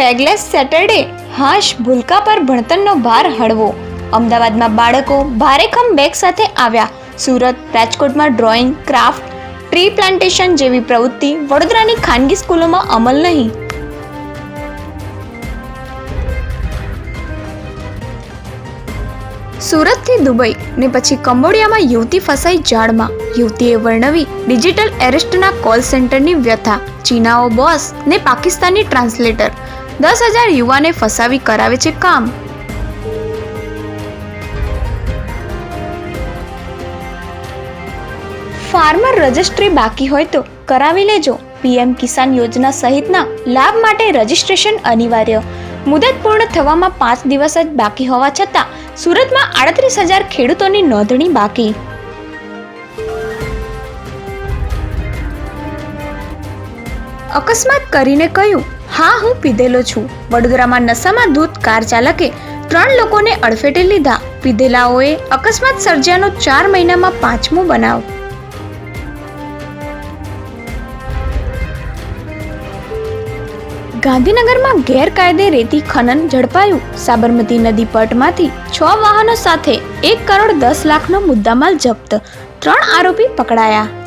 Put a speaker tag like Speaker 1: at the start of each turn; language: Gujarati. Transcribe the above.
Speaker 1: બેગલેસ સેટરડે હાશ ભૂલકા પર ભણતરનો ભાર હળવો. અમદાવાદમાં બાળકો ભારેખમ બેગ સાથે આવ્યા. સુરત, રાજકોટમાં ડ્રોઈંગ ક્રાફ્ટ ટ્રી પ્લાન્ટેશન જેવી પ્રવૃત્તિ વડોદરાની ખાનગી સ્કૂલોમાં અમલ નહીં. સુરતથી દુબઈ ને પછી કંબોડિયામાં યુવતી ફસાઈ જાળમાં યુવતીએ વર્ણવી ડિજિટલ એરેસ્ટના કોલ સેન્ટરની વ્યથા. ચીનાઓ બોસ ને પાકિસ્તાની ટ્રાન્સલેટર દસ હજાર યુવાને ફસાવી કરાવે છે કામ. ફાર્મર રજિસ્ટ્રી બાકી હોય તો કરાવી લેજો. પીએમ કિસાન યોજના સહિતના લાભ માટે રજિસ્ટ્રેશન અનિવાર્ય. મુદત પૂર્ણ થવામાં પાંચ દિવસ જ બાકી હોવા છતાં સુરતમાં આડત્રીસ હજાર ખેડૂતોની નોંધણી બાકી. અકસ્માત કરીને કહ્યું, હા, હું પીધેલો છું. વડોદરામાં નશામાં ધૂત કાર ચાલકે ત્રણ લોકોને અડફેટે લીધા. પીધેલાઓએ અકસ્માત સર્જ્યાનો ચાર મહિનામાં પાંચમો બનાવ. ગાંધીનગરમાં ગેરકાયદે રેતી ખનન ઝડપાયું. સાબરમતી નદી પટમાંથી છ વાહનો સાથે એક કરોડ દસ લાખનો મુદ્દામાલ જપ્ત. ત્રણ આરોપી પકડાયા.